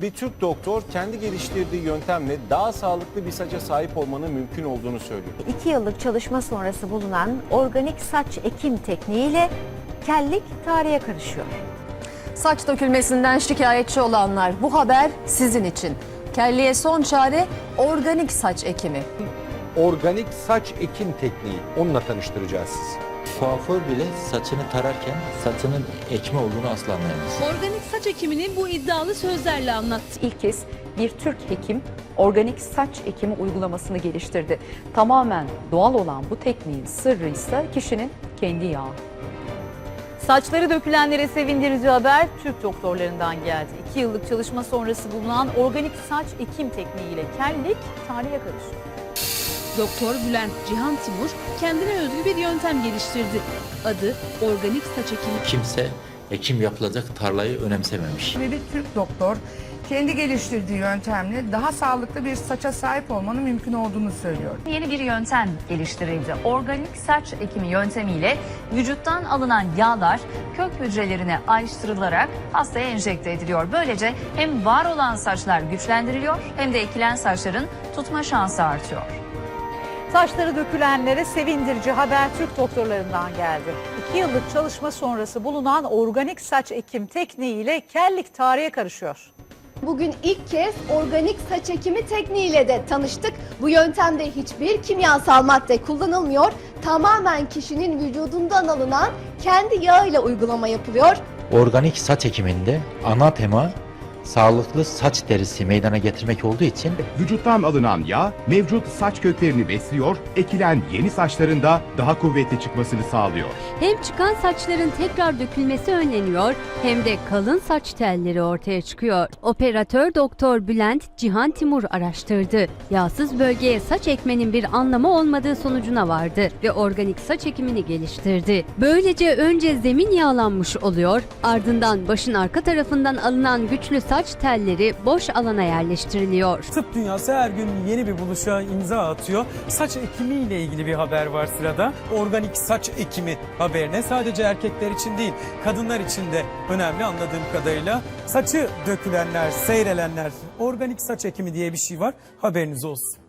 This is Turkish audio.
Bir Türk doktor kendi geliştirdiği yöntemle daha sağlıklı bir saça sahip olmanın mümkün olduğunu söylüyor. 2 yıllık çalışma sonrası bulunan organik saç ekim tekniğiyle kellik tarihe karışıyor. Saç dökülmesinden şikayetçi olanlar bu haber sizin için. Kelliye son çare organik saç ekimi. organik saç ekim tekniği. Onunla tanıştıracağız sizi. Kuaför bile saçını tararken saçının ekme olduğunu asla anlayamaz. Organik saç ekimini bu iddialı sözlerle anlattı. İlk kez bir Türk hekim organik saç ekimi uygulamasını geliştirdi. Tamamen doğal olan bu tekniğin sırrı ise kişinin kendi yağı. Saçları dökülenlere sevindirici haber Türk doktorlarından geldi. 2 yıllık çalışma sonrası bulunan organik saç ekim tekniğiyle kellik tarihe karışıyor. Doktor Bülent Cihan Timur kendine özgü bir yöntem geliştirdi. Adı organik saç ekimi. Kimse ekim yapılacak tarlayı önemsememiş. ve bir Türk doktor kendi geliştirdiği yöntemle daha sağlıklı bir saça sahip olmanın mümkün olduğunu söylüyor. Yeni bir yöntem geliştirildi. Organik saç ekimi yöntemiyle vücuttan alınan yağlar kök hücrelerine ayrıştırılarak hastaya enjekte ediliyor. Böylece hem var olan saçlar güçlendiriliyor hem de ekilen saçların tutma şansı artıyor. Saçları dökülenlere sevindirici haber Türk doktorlarından geldi. 2 yıllık çalışma sonrası bulunan organik saç ekim tekniğiyle kellik tarihe karışıyor. Bugün ilk kez organik saç ekimi tekniğiyle de tanıştık. Bu yöntemde hiçbir kimyasal madde kullanılmıyor. Tamamen kişinin vücudundan alınan kendi yağıyla uygulama yapılıyor. Organik saç ekiminde ana tema sağlıklı saç derisi meydana getirmek olduğu için Vücuttan alınan yağ mevcut saç köklerini besliyor, ekilen yeni saçların da daha kuvvetli çıkmasını sağlıyor. Hem çıkan saçların tekrar dökülmesi önleniyor hem de kalın saç telleri ortaya çıkıyor. Operatör doktor Bülent Cihan Timur araştırdı. Yağsız bölgeye saç ekmenin bir anlamı olmadığı sonucuna vardı ve organik saç ekimini geliştirdi. Böylece önce zemin yağlanmış oluyor, ardından başın arka tarafından alınan güçlü saç telleri boş alana yerleştiriliyor. Tıp dünyası her gün yeni bir buluşa imza atıyor. Saç ekimi ile ilgili bir haber var sırada. Organik saç ekimi haberine sadece erkekler için değil, kadınlar için de önemli anladığım kadarıyla. Saçı dökülenler, seyrelenler, organik saç ekimi diye bir şey var. Haberiniz olsun.